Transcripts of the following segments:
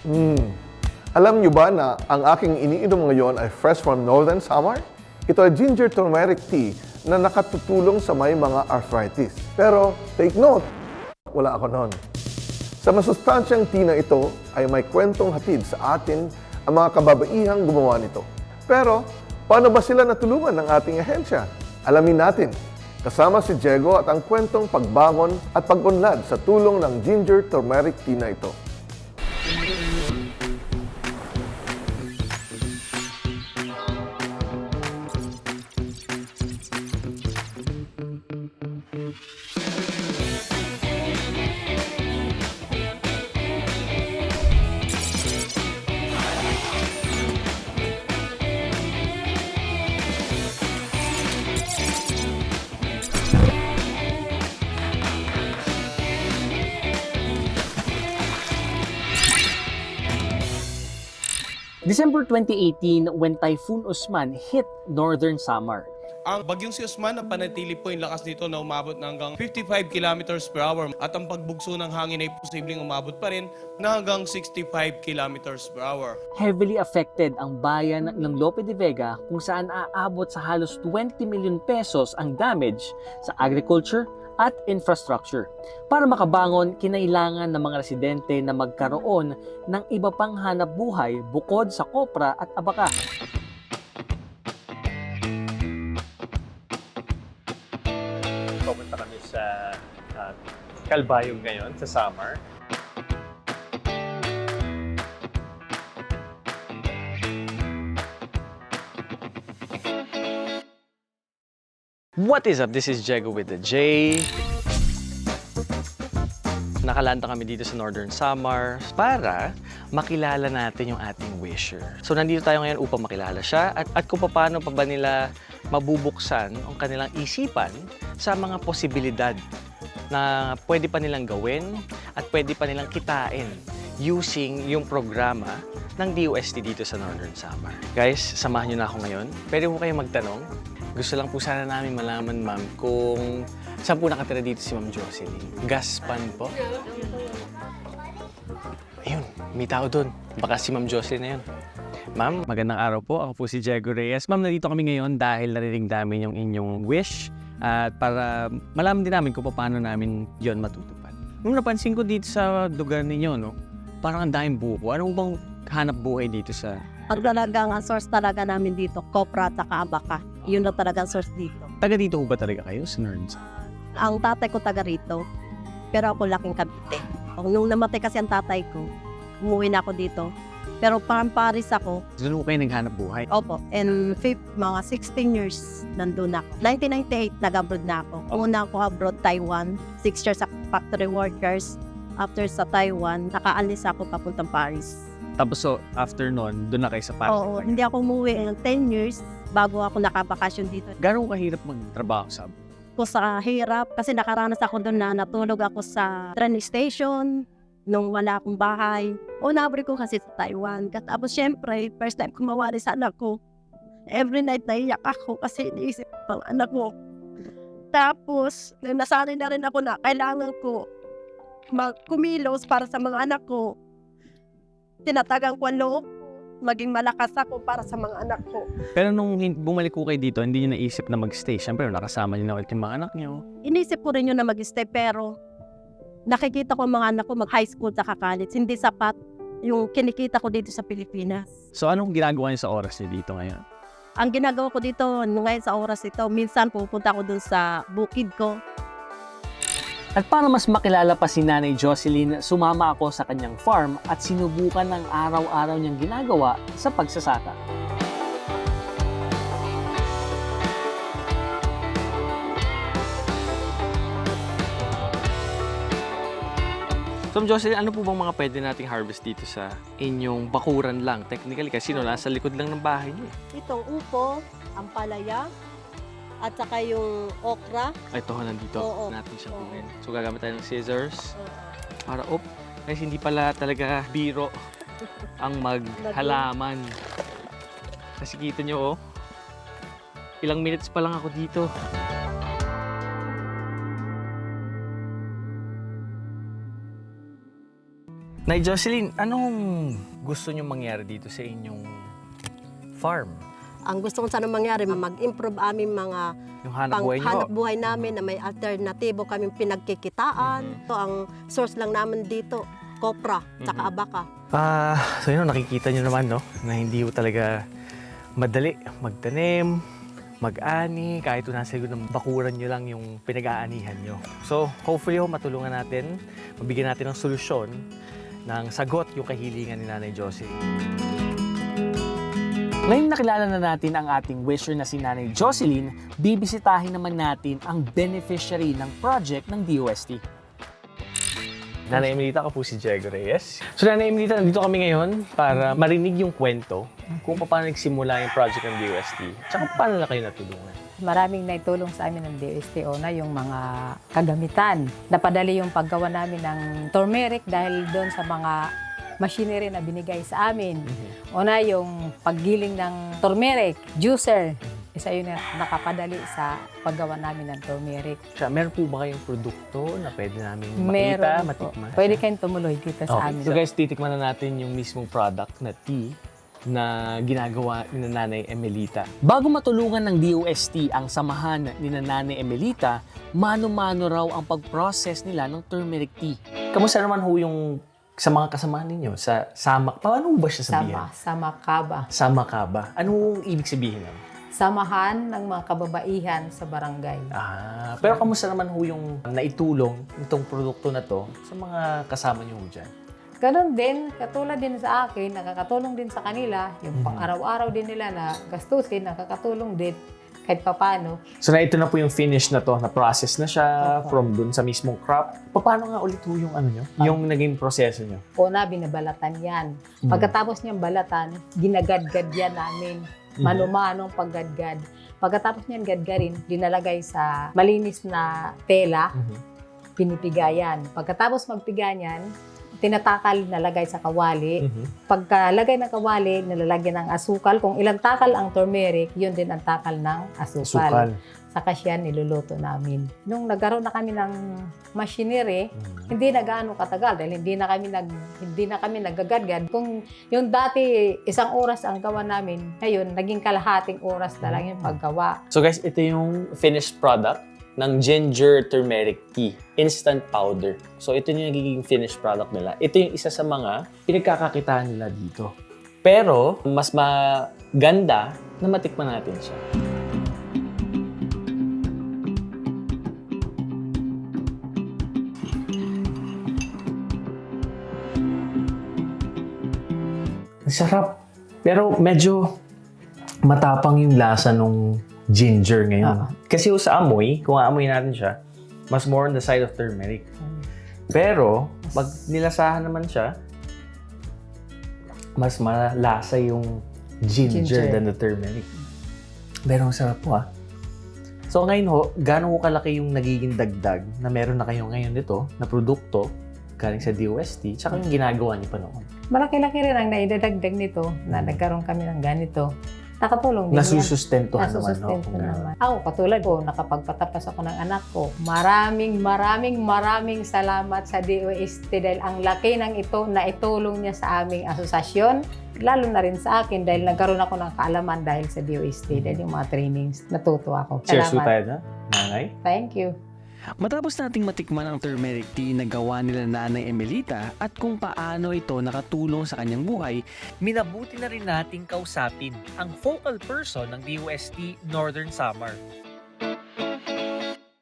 Hmm. Alam nyo ba na ang aking iniinom ngayon ay fresh from Northern Samar? Ito ay ginger turmeric tea na nakatutulong sa may mga arthritis. Pero take note, wala ako noon. Sa masustansyang tea na ito ay may kwentong hatid sa atin ang mga kababaihang gumawa nito. Pero paano ba sila natulungan ng ating ahensya? Alamin natin. Kasama si Diego at ang kwentong pagbangon at pag-unlad sa tulong ng ginger turmeric tea na ito. December 2018 when Typhoon Usman hit northern Samar. Ang bagyong si Osman na panatili po yung lakas nito na umabot na hanggang 55 kilometers per hour at ang pagbugso ng hangin ay posibleng umabot pa rin na hanggang 65 kilometers per hour. Heavily affected ang bayan ng Lope de Vega kung saan aabot sa halos 20 million pesos ang damage sa agriculture at infrastructure. Para makabangon, kinailangan ng mga residente na magkaroon ng iba pang hanap buhay bukod sa kopra at abaka. Pupunta kami sa uh, Calbayog ngayon, sa Samar. What is up? This is Jego with the J. Nakalanta kami dito sa Northern Samar para makilala natin yung ating wisher. So nandito tayo ngayon upang makilala siya at, at kung paano pa ba nila mabubuksan ang kanilang isipan sa mga posibilidad na pwede pa nilang gawin at pwede pa nilang kitain using yung programa ng DOST dito sa Northern Samar. Guys, samahan nyo na ako ngayon. Pwede mo kayo magtanong. Gusto lang po sana namin malaman, ma'am, kung saan po nakatira dito si Ma'am Jocelyn. Gaspan po? Ayun, may tao doon. Baka si Ma'am Jocelyn na yun. Ma'am, magandang araw po. Ako po si Diego Reyes. Ma'am, nandito kami ngayon dahil narinig namin yung inyong wish at para malaman din namin kung paano namin yon matutupad. Nung napansin ko dito sa lugar ninyo, no, parang ang daming buko. Ano bang hanap buhay dito sa... Ang talagang ang source talaga namin dito, kopra at abaka. Yun na talaga ang source dito. Taga dito ba talaga kayo sa Nerds? Ang tatay ko taga rito, pero ako laking Cavite. Nung namatay kasi ang tatay ko, umuwi na ako dito. Pero parang Paris ako, Doon ho kayo naghanap buhay. opo, and fifth, mga 16 years nandun ako. 1998, nag-abroad na ako. Una ako abroad, Taiwan. 6 years sa factory workers. After sa Taiwan, nakaalis ako papuntang Paris. Tapos so, after nun, doon na kayo sa Paris. Oo, hindi ako umuwi ng 10 years bago ako nakabakasyon dito. Gano'ng kahirap magtrabaho sa ko sa hirap kasi nakaranas ako doon na natulog ako sa train station nung wala akong bahay. O nabri ko kasi sa Taiwan. Tapos syempre, first time ko mawari sa anak ko. Every night naiyak ako kasi iniisip ko ang anak ko. Tapos, nasanay na rin ako na kailangan ko magkumilos para sa mga anak ko. Tinatagang ko ang loob maging malakas ako para sa mga anak ko. Pero nung hin- bumalik ko kayo dito, hindi niyo naisip na mag-stay. Siyempre, nakasama niyo na ulit yung mga anak niyo. inisip ko rin yun na mag-stay pero nakikita ko ang mga anak ko mag-high school sa college. Hindi sapat yung kinikita ko dito sa Pilipinas. So, anong ginagawa niyo sa oras niyo dito ngayon? Ang ginagawa ko dito ngayon sa oras ito, minsan pupunta ako dun sa bukid ko. At para mas makilala pa si Nanay Jocelyn, sumama ako sa kanyang farm at sinubukan ng araw-araw niyang ginagawa sa pagsasaka. So, Jocelyn, ano po bang mga pwede nating harvest dito sa inyong bakuran lang? Technically, kasi no, nasa likod lang ng bahay niyo eh. Itong upo, ang palaya, at saka yung okra. Ay, ito nandito. Oo. Natin siya Oo. kunin. So, gagamit tayo ng scissors para, op, guys, hindi pala talaga biro ang maghalaman. Kasi kita nyo, oh, ilang minutes pa lang ako dito. Nay Jocelyn, anong gusto nyo mangyari dito sa inyong farm? Ang gusto ko sana mangyari, mag-improve aming mga Yung hanap buhay nyo? hanap buhay namin na may alternatibo kaming pinagkikitaan. So, ang source lang namin dito, kopra, tsaka Mhm. abaka. Ah, so yun, nakikita nyo naman, no? Na hindi ko talaga madali magtanim, mag-ani, kahit kung nasa likod ng bakuran nyo lang yung pinag-aanihan nyo. So, hopefully, ho, matulungan natin, mabigyan natin ng solusyon ng sagot yung kahilingan ni Nanay Jocelyn. Ngayon nakilala na natin ang ating wisher na si Nanay Jocelyn, bibisitahin naman natin ang beneficiary ng project ng DOST. Nanay Emilita, ako po si Diego Reyes. So, Nanay Emilita, nandito kami ngayon para marinig yung kwento kung paano nagsimula yung project ng DOST. Tsaka paano na kayo natulungan. Maraming naitulong sa amin ng DSTO na yung mga kagamitan. Napadali yung paggawa namin ng turmeric dahil doon sa mga machinery na binigay sa amin. Una yung paggiling ng turmeric, juicer. Isa yun na nakapadali sa paggawa namin ng turmeric. Siya, meron po ba kayong produkto na pwede namin makita, Meron po. matikman? Pwede kayong tumuloy dito sa Okay. amin. So guys, titikman na natin yung mismong product na tea na ginagawa ni Nanay Emelita. Bago matulungan ng DOST ang samahan ni Nanay Emelita, mano-mano raw ang pag-process nila ng turmeric tea. Kamusta naman ho yung sa mga kasamahan ninyo? Sa samak, paano ba siya sabihin? Sama, sama kaba. Sama ka ba? Anong ibig sabihin nun? Samahan ng mga kababaihan sa barangay. Ah, pero kamusta naman ho yung naitulong itong produkto na to sa mga kasama niyo ho dyan? Ganon din, katulad din sa akin, nakakatulong din sa kanila, yung Mhm. pang-araw-araw din nila na gastusin, nakakatulong din kahit papano. So na ito na po yung finish na to, na process na siya Opo. from dun sa mismong crop. Paano nga ulit ho yung ano nyo? Yung naging proseso nyo? Una, binabalatan yan. Mhm. Pagkatapos niyang balatan, ginagadgad yan namin. Manumanong paggadgad. Pagkatapos niyan gadgarin, dinalagay sa malinis na tela, Mhm. pinipigayan. Pagkatapos magpiga niyan, tinatakal, nalagay sa kawali. Mhm. Pagkalagay ng kawali, nalalagyan ng asukal. Kung ilang takal ang turmeric, yun din ang takal ng asukal. Sukal. Saka siya niluluto namin. Nung nagkaroon na kami ng machinery, Mhm. hindi na gaano katagal dahil hindi na kami nag hindi na kami nagagadgad. Kung yung dati isang oras ang gawa namin, ngayon naging kalahating oras na lang yung paggawa. So guys, ito yung finished product ng ginger turmeric tea, instant powder. So ito yung nagiging finished product nila. Ito yung isa sa mga pinagkakakitaan nila dito. Pero mas maganda na matikman natin siya. Ang sarap. Pero medyo matapang yung lasa nung ginger ngayon. Ah. Kasi yung sa amoy, kung aamoy natin siya, mas more on the side of turmeric. Pero, pag nilasahan naman siya, mas malasa yung ginger, Ginger. than the turmeric. Pero ang sarap po ah. So ngayon ho, gaano ho kalaki yung nagiging dagdag na meron na kayo ngayon dito na produkto galing sa DOST tsaka yung ginagawa niyo pa noon? Malaki-laki rin ang naidadagdag nito na nagkaroon kami ng ganito. Nakatulong din. Nasusustentuhan naman. no? Nasusustento naman. Ako, katulad ko, nakapagpatapas ako ng anak ko. Maraming, maraming, maraming salamat sa DOST dahil ang laki ng ito na itulong niya sa aming asosasyon. Lalo na rin sa akin dahil nagkaroon ako ng kaalaman dahil sa DOST dahil yung mga trainings, natuto ako. Cheers Salamat. tayo na, nanay. Thank you. Matapos nating matikman ang turmeric tea na gawa nila Nanay Emelita at kung paano ito nakatulong sa kanyang buhay, Minabuti na rin nating kausapin ang focal person ng DOST Northern Samar.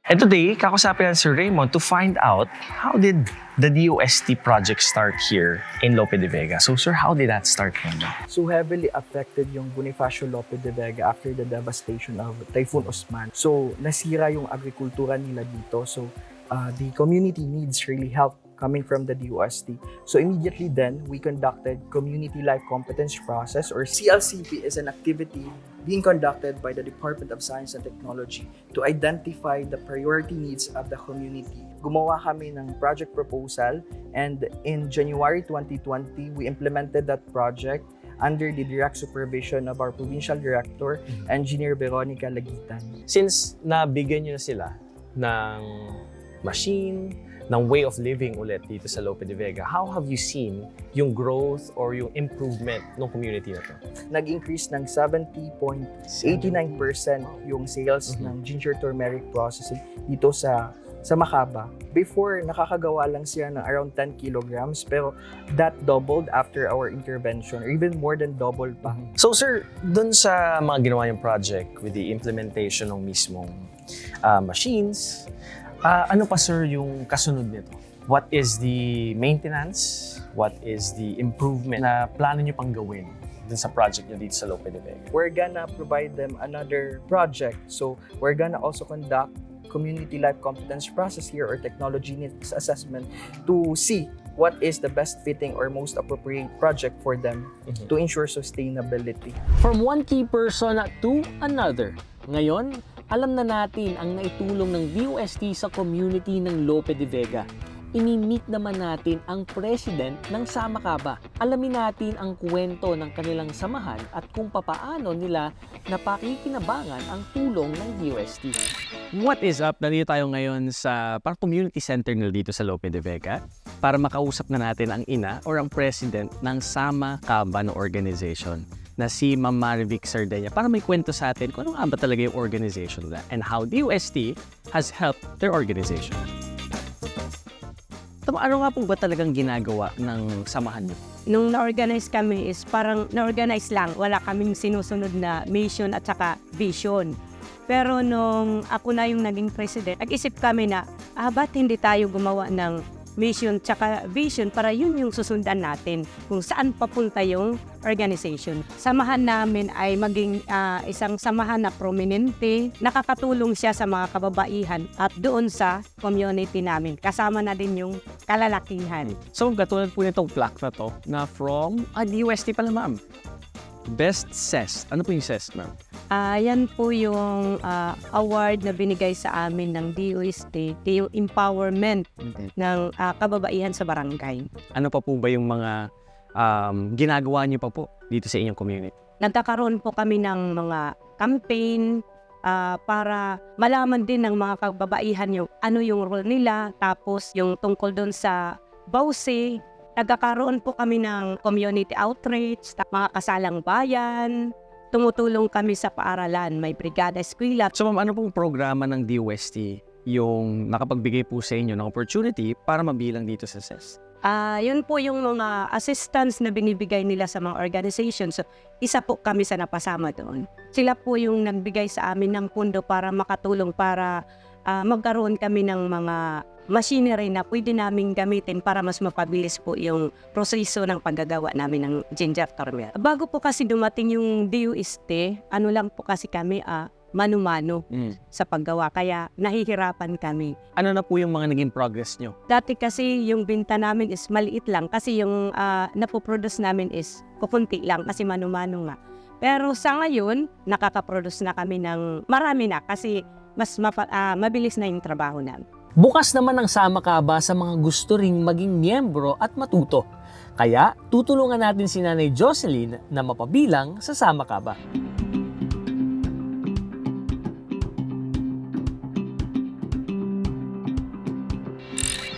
And today, kakusapin natin si Raymond to find out how did the DOST project start here in Lope de Vega. So sir, how did that start Raymond? so heavily affected yung Bonifacio Lope de Vega after the devastation of Typhoon Osman. So nasira yung agrikultura nila dito. So uh, the community needs really help coming from the DOST. So immediately then, we conducted Community Life Competence Process or CLCP is an activity being conducted by the Department of Science and Technology to identify the priority needs of the community. Gumawa kami ng project proposal and in January 2020, we implemented that project under the direct supervision of our provincial director, Engineer Veronica Lagitan. Since nabigyan niyo na sila ng machine, ng way of living ulit dito sa Lope de Vega. How have you seen yung growth or yung improvement ng community na to? Nag-increase ng 70.89% yung sales Mhm. ng ginger turmeric processing dito sa sa Macaba. Before, nakakagawa lang siya ng around 10 kilograms, pero that doubled after our intervention, or even more than double pa. So sir, dun sa mga ginawa yung project with the implementation ng mismong ah, machines, ah, ano pa sir yung kasunod nito? What is the maintenance? What is the improvement na plano nyo pang gawin dun sa project nyo dito sa Lope de Vega? We're gonna provide them another project. So, we're gonna also conduct community life competence process here or technology needs assessment to see what is the best fitting or most appropriate project for them Mhm. to ensure sustainability. From one key person to another. Ngayon, alam na natin ang naitulong ng VUST sa community ng Lope de Vega. Imi-meet naman natin ang president ng Samakaba. Alamin natin ang kwento ng kanilang samahan at kung papaano nila napakikinabangan ang tulong ng VUST. What is up? Nandito tayo ngayon sa parang community center nila dito sa Lope de Vega para makausap na natin ang ina or ang president ng Sama Kaban organization na si Ma'am Marivic Sardenya para may kwento sa atin kung ano nga ba talaga yung organization nila and how DUST has helped their organization. Tama, ano nga po ba talagang ginagawa ng samahan niyo? Nung na-organize kami is parang na-organize lang. Wala kaming sinusunod na mission at saka vision. Pero nung ako na yung naging president, nag-isip kami na, ah, ba't hindi tayo gumawa ng mission tsaka vision para yun yung susundan natin kung saan papunta yung organization. Samahan namin ay maging ah, isang samahan na prominente, nakakatulong siya sa mga kababaihan at doon sa community namin. Kasama na din yung kalalakihan. So, katulad po nitong plaque na to na from ah, DUST pala ma'am. Best CES. Ano po yung CES ma'am? Ah, yan po yung ah, award na binigay sa amin ng DOST, yung empowerment ng ah, kababaihan sa barangay. Ano pa po ba yung mga um, ginagawa niyo pa po dito sa inyong community? Nagkakaroon po kami ng mga campaign ah, para malaman din ng mga kababaihan yung ano yung role nila, tapos yung tungkol doon sa Bausi, nagkakaroon po kami ng community outreach, mga kasalang bayan, tumutulong kami sa paaralan, may brigada eskwela, So ma'am, ano pong programa ng DUST yung nakapagbigay po sa inyo ng opportunity para mabilang dito sa CES? Ah, yun po yung mga assistance na binibigay nila sa mga organizations. So, isa po kami sa napasama doon. Sila po yung nagbigay sa amin ng pundo para makatulong para ah, magkaroon kami ng mga machinery na pwede namin gamitin para mas mapabilis po yung proseso ng paggagawa namin ng ginger turmeric. Bago po kasi dumating yung DUST, ano lang po kasi kami ah, mano-mano sa paggawa. Kaya nahihirapan kami. Ano na po yung mga naging progress nyo? Dati kasi yung binta namin is maliit lang kasi yung ah, napoproduce namin is kukunti lang kasi mano-mano nga. Pero sa ngayon, nakaka-produce na kami ng marami na kasi mas mapa- ah, mabilis na yung trabaho namin. Bukas naman ang Samakaba sa mga gusto ring maging miyembro at matuto. Kaya tutulungan natin si Nanay Jocelyn na mapabilang sa Samakaba.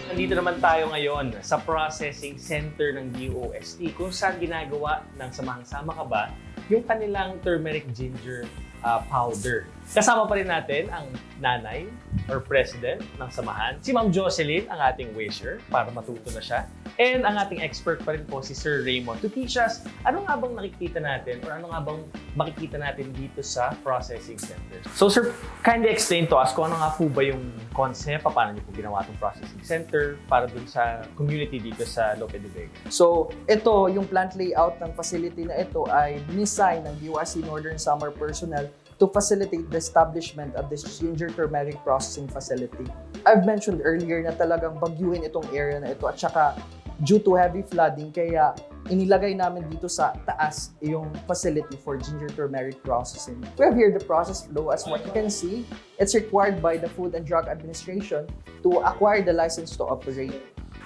Nandito naman tayo ngayon sa processing center ng DOST kung saan ginagawa ng Samahang Sama Ka Ba yung kanilang turmeric ginger ah, powder. Kasama pa rin natin ang nanay or president ng samahan, si Ma'am Jocelyn, ang ating wisher, para matuto na siya. And ang ating expert pa rin po si Sir Raymond to teach us ano nga bang nakikita natin or ano nga bang makikita natin dito sa processing center. So sir, kindly explain to us kung ano nga po ba yung concept, paano niyo po ginawa itong processing center para dun sa community dito sa Lope de Vega. So, ito, yung plant layout ng facility na ito ay design ng BUSC Northern Summer personnel to facilitate the establishment of this ginger turmeric processing facility. I've mentioned earlier na talagang bagyuhin itong area na ito at saka due to heavy flooding kaya inilagay namin dito sa taas yung facility for ginger turmeric processing. We have here the process flow as what you can see. It's required by the Food and Drug Administration to acquire the license to operate.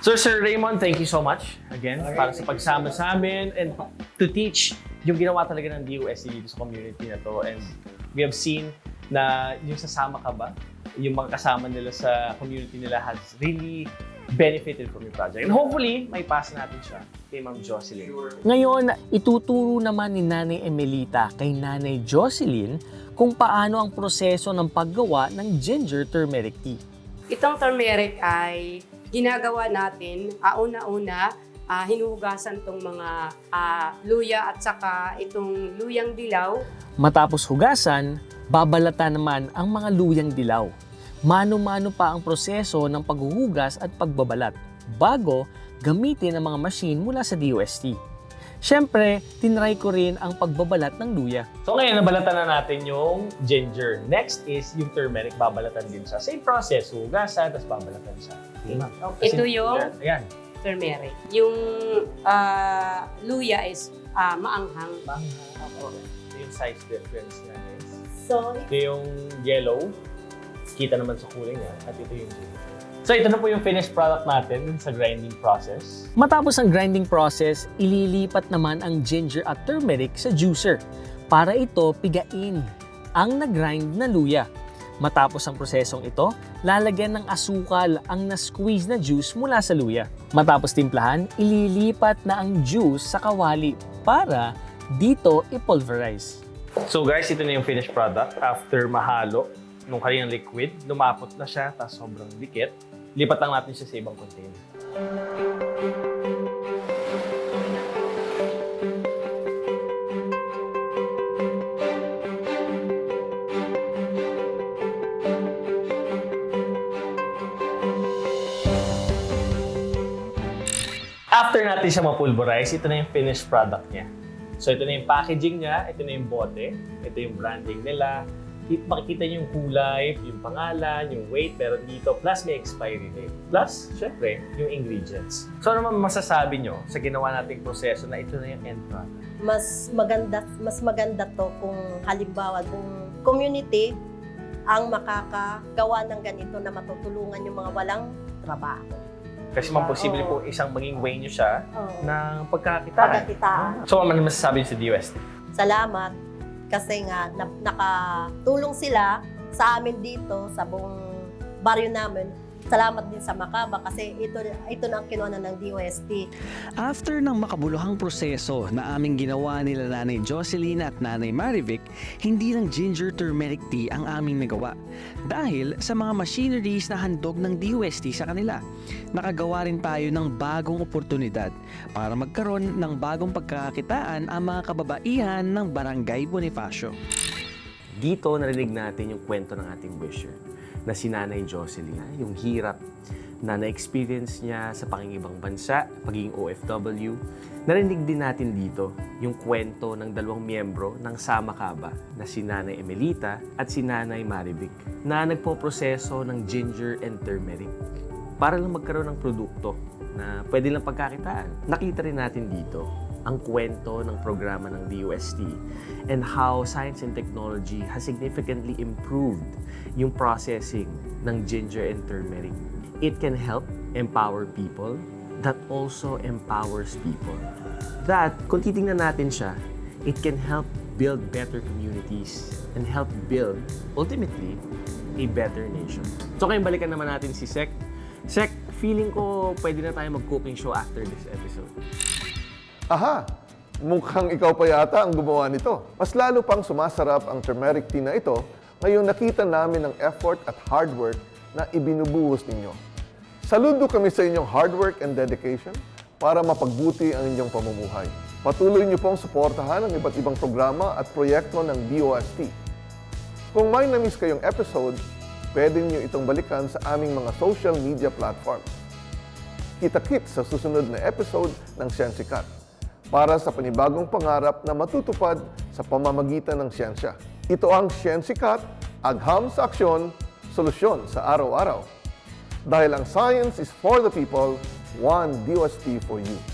So Sir Raymond, thank you so much again para sa pagsama sa amin and to teach yung ginawa talaga ng DOST dito sa community na to. And we have seen na yung sasama ka ba, yung mga kasama nila sa community nila has really benefited from your project. And hopefully, may pass natin siya kay Ma'am Jocelyn. Ngayon, ituturo naman ni Nanay Emelita kay Nanay Jocelyn kung paano ang proseso ng paggawa ng ginger turmeric tea. Itong turmeric ay ginagawa natin, ah, una-una, ah, hinuhugasan tong mga ah, luya at saka itong luyang dilaw. Matapos hugasan, babalatan naman ang mga luyang dilaw. Mano-mano pa ang proseso ng paghuhugas at pagbabalat bago gamitin ang mga machine mula sa DOST. Siyempre, tinry ko rin ang pagbabalat ng luya. So ngayon, nabalatan na natin yung ginger. Next is yung turmeric, babalatan din siya. Same process, hugasan, tapos babalatan siya. Okay, ma'am. Ito yung Ayan. Turmeric. Yung ah, luya is ah, maanghang. Ma'am, Ito yung size difference niya guys. So, Ito yung yellow. Kita naman sa kulay niya. At ito yung ginger. So ito na po yung finished product natin sa grinding process. Matapos ang grinding process, ililipat naman ang ginger at turmeric sa juicer para ito pigain ang nag-grind na luya. Matapos ang prosesong ito, lalagyan ng asukal ang na-squeeze na juice mula sa luya. Matapos timplahan, ililipat na ang juice sa kawali para dito i-pulverize. So guys, ito na yung finished product. After mahalo nung kaninang liquid, lumapot na siya, tapos sobrang dikit. Lipat lang natin siya sa ibang container. After natin siya mapulverize, ito na yung finished product niya. So ito na yung packaging niya, ito na yung bote, ito yung branding nila. Ki- Makikita niyo yung kulay, yung pangalan, yung weight, pero dito, plus may expiry date. Plus, syempre, yung ingredients. So ano naman masasabi nyo sa ginawa nating proseso na ito na yung end product? Mas maganda, mas maganda to kung halimbawa kung community ang makakagawa ng ganito na matutulungan yung mga walang trabaho. Kasi man posible Oo. po isang maging way nyo siya Oh. ng pagkakitaan. Pagkakitaan. So ano masasabi nyo sa DOST? Salamat kasi nga na, nakatulong sila sa amin dito sa buong baryo namin. Salamat din sa Makaba kasi ito ito na ang kinuha na ng DOST. After ng makabuluhang proseso na aming ginawa nila Nanay Jocelyn at Nanay Marivic, hindi lang ginger turmeric tea ang aming nagawa. Dahil sa mga machineries na handog ng DOST sa kanila, nakagawa rin tayo ng bagong oportunidad para magkaroon ng bagong pagkakakitaan ang mga kababaihan ng Barangay Bonifacio. Dito narinig natin yung kwento ng ating wisher na si Nanay Jocelyn. Yung hirap na na-experience niya sa pangingibang bansa, pagiging OFW. Narinig din natin dito yung kwento ng dalawang miyembro ng Sama Kaba na si Nanay Emelita at si Nanay Marivic na nagpo-proseso ng ginger and turmeric para lang magkaroon ng produkto na pwede lang pagkakitaan. Nakita rin natin dito ang kwento ng programa ng DUST and how science and technology has significantly improved yung processing ng ginger and turmeric. It can help empower people that also empowers people. That, kung titingnan natin siya, it can help build better communities and help build, ultimately, a better nation. So ngayon balikan naman natin si Sek. Sek, feeling ko pwede na tayo mag-cooking show after this episode. Aha! Mukhang ikaw pa yata ang gumawa nito. Mas lalo pang sumasarap ang turmeric tea na ito ngayong nakita namin ang effort at hard work na ibinubuhos ninyo. Saludo kami sa inyong hard work and dedication para mapagbuti ang inyong pamumuhay. Patuloy niyo pong suportahan ang iba't ibang programa at proyekto ng DOST. Kung may na-miss kayong episode, pwede niyo itong balikan sa aming mga social media platforms. Kita-kits sa susunod na episode ng Siyensikat para sa panibagong pangarap na matutupad sa pamamagitan ng siyensya. Ito ang Siyensikat, agham sa aksyon, solusyon sa araw-araw. Dahil ang science is for the people, one DOST for you.